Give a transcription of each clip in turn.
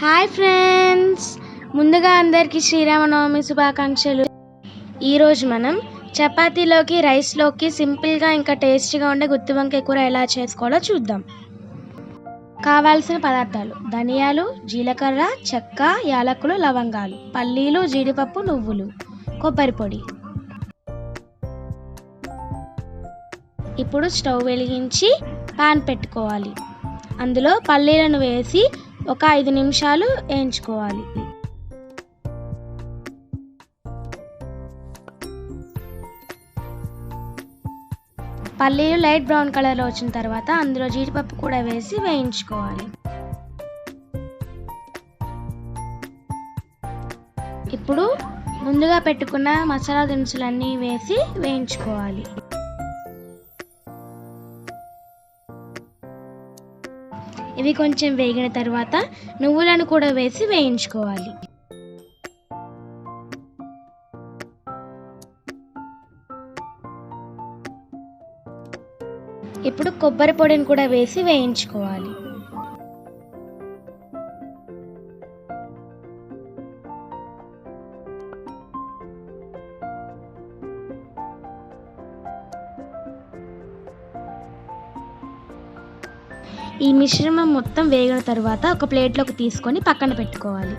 Hi friends. ముందుగా అందరికీ శ్రీరామనవమి శుభాకాంక్షలు. ఈరోజు మనం చపాతీలోకి రైస్లోకి సింపుల్గా ఇంకా టేస్టీగా ఉండే గుత్తి వంకాయ కూర ఎలా చేసుకోవాలో చూద్దాం. కావాల్సిన పదార్థాలు ధనియాలు జీలకర్ర చెక్క యాలకులు లవంగాలు పల్లీలు జీడిపప్పు నువ్వులు కొబ్బరి పొడి. ఇప్పుడు స్టవ్ వెలిగించి పాన్ పెట్టుకోవాలి. అందులో పల్లీలను వేసి ఒక ఐదు నిమిషాలు వేయించుకోవాలి పల్లీలు లైట్ బ్రౌన్ కలర్లో వచ్చిన తర్వాత అందులో జీడిపప్పు కూడా వేసి వేయించుకోవాలి. ఇప్పుడు ముందుగా పెట్టుకున్న మసాలా దినుసులన్నీ వేసి వేయించుకోవాలి. ఇవి కొంచెం వేగిన తర్వాత నువ్వులను కూడా వేసి వేయించుకోవాలి. ఇప్పుడు కొబ్బరి పొడిని కూడా వేసి వేయించుకోవాలి. ఈ మిశ్రమం మొత్తం వేగిన తర్వాత ఒక ప్లేట్లోకి తీసుకొని పక్కన పెట్టుకోవాలి.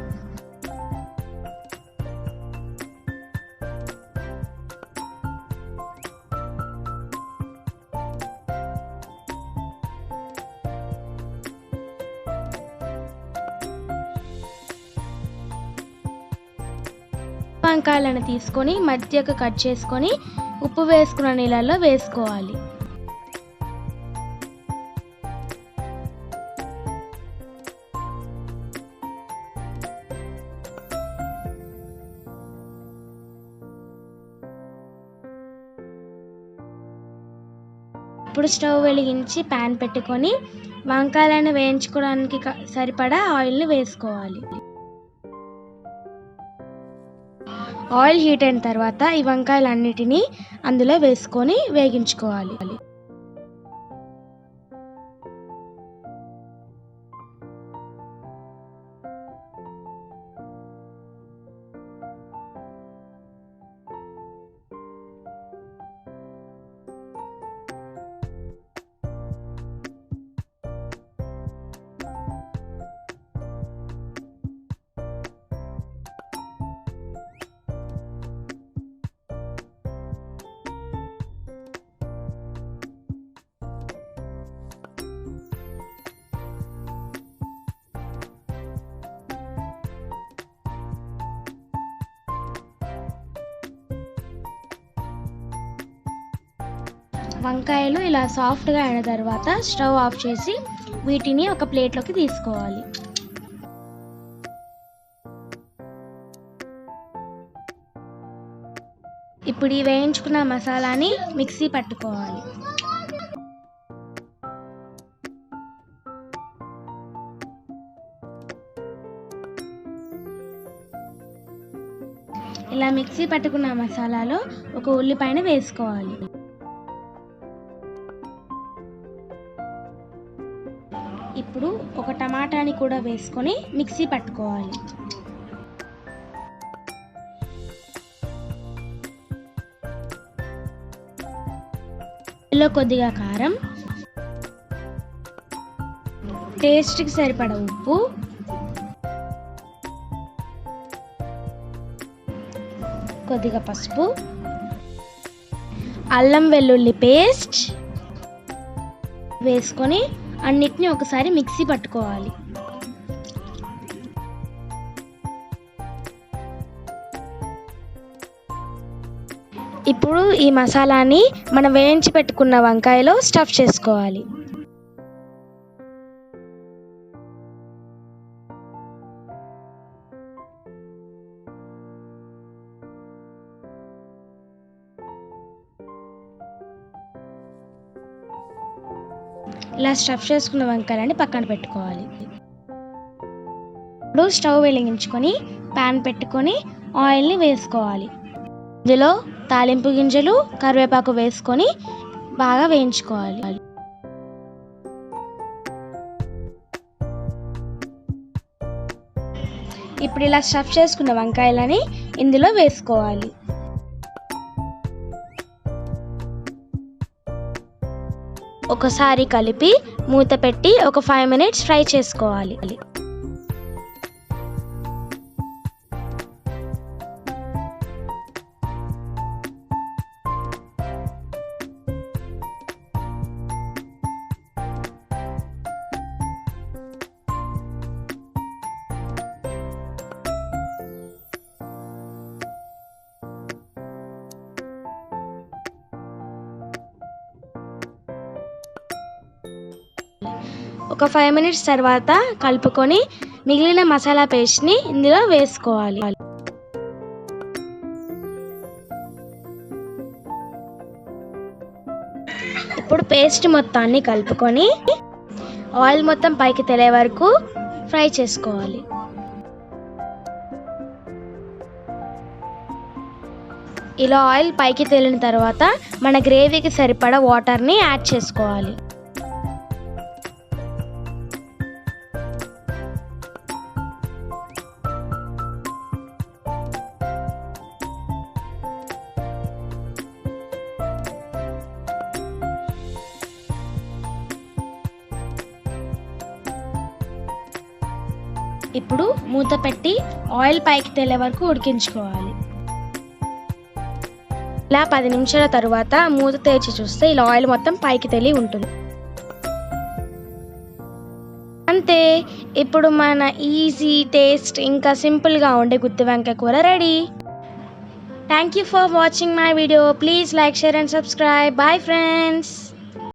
వంకాయలను తీసుకొని మధ్యకు కట్ చేసుకొని ఉప్పు వేసుకున్న నీళ్ళల్లో వేసుకోవాలి. అప్పుడు స్టవ్ వెలిగించి ప్యాన్ పెట్టుకొని వంకాయలను వేయించుకోవడానికి సరిపడా ఆయిల్ని వేసుకోవాలి. ఆయిల్ హీట్ అయిన తర్వాత ఈ వంకాయలన్నిటినీ అందులో వేసుకొని వేగించుకోవాలి. వంకాయలు ఇలా సాఫ్ట్గా అయిన తర్వాత స్టవ్ ఆఫ్ చేసి వీటిని ఒక ప్లేట్లోకి తీసుకోవాలి. ఇప్పుడు ఈ వేయించుకున్న మసాలాని మిక్సీ పట్టుకోవాలి. ఇలా మిక్సీ పట్టుకున్న మసాలాలో ఒక ఉల్లిపాయను వేసుకోవాలి. ఇప్పుడు ఒక టమాటాని కూడా వేసుకొని మిక్సీ పట్టుకోవాలి. ఇందులో కొద్దిగా కారం టేస్ట్కి సరిపడ ఉప్పు కొద్దిగా పసుపు అల్లం వెల్లుల్లి పేస్ట్ వేసుకొని అన్నిటిని ఒకసారి మిక్సీ పట్టుకోవాలి. ఇప్పుడు ఈ మసాలాని మనం వేయించి పెట్టుకున్న వంకాయలో స్టఫ్ చేసుకోవాలి. ఇలా స్టఫ్ చేసుకున్న వంకాయలని పక్కన పెట్టుకోవాలి. ఇప్పుడు స్టవ్ వెలిగించుకొని పాన్ పెట్టుకొని ఆయిల్ని వేసుకోవాలి. ఇందులో తాలింపు గింజలు కరివేపాకు వేసుకొని బాగా వేయించుకోవాలి. ఇప్పుడు ఇలా స్టఫ్ చేసుకున్న వంకాయలని ఇందులో వేసుకోవాలి. ఒకసారి కలిపి మూత పెట్టి ఒక ఫైవ్ మినిట్స్ ఫ్రై చేసుకోవాలి. ఒక ఫైవ్ మినిట్స్ తర్వాత కలుపుకొని మిగిలిన మసాలా పేస్ట్ని ఇందులో వేసుకోవాలి. ఇప్పుడు పేస్ట్ మొత్తాన్ని కలుపుకొని ఆయిల్ మొత్తం పైకి తెలియ వరకు ఫ్రై చేసుకోవాలి. ఇలా ఆయిల్ పైకి తేలిన తర్వాత మన గ్రేవీకి సరిపడా వాటర్ని యాడ్ చేసుకోవాలి. ఇప్పుడు మూత పెట్టి ఆయిల్ పైకి తేలే వరకు ఉడికించుకోవాలి. ఇలా పది నిమిషాల తర్వాత మూత తెరిచి చూస్తే ఇలా ఆయిల్ మొత్తం పైకి తేలి ఉంటుంది. అంతే ఇప్పుడు మన ఈజీ టేస్ట్ ఇంకా సింపుల్గా ఉండే గుత్తి వంకాయ కూర ready. Thank you for watching my video please like share and subscribe bye friends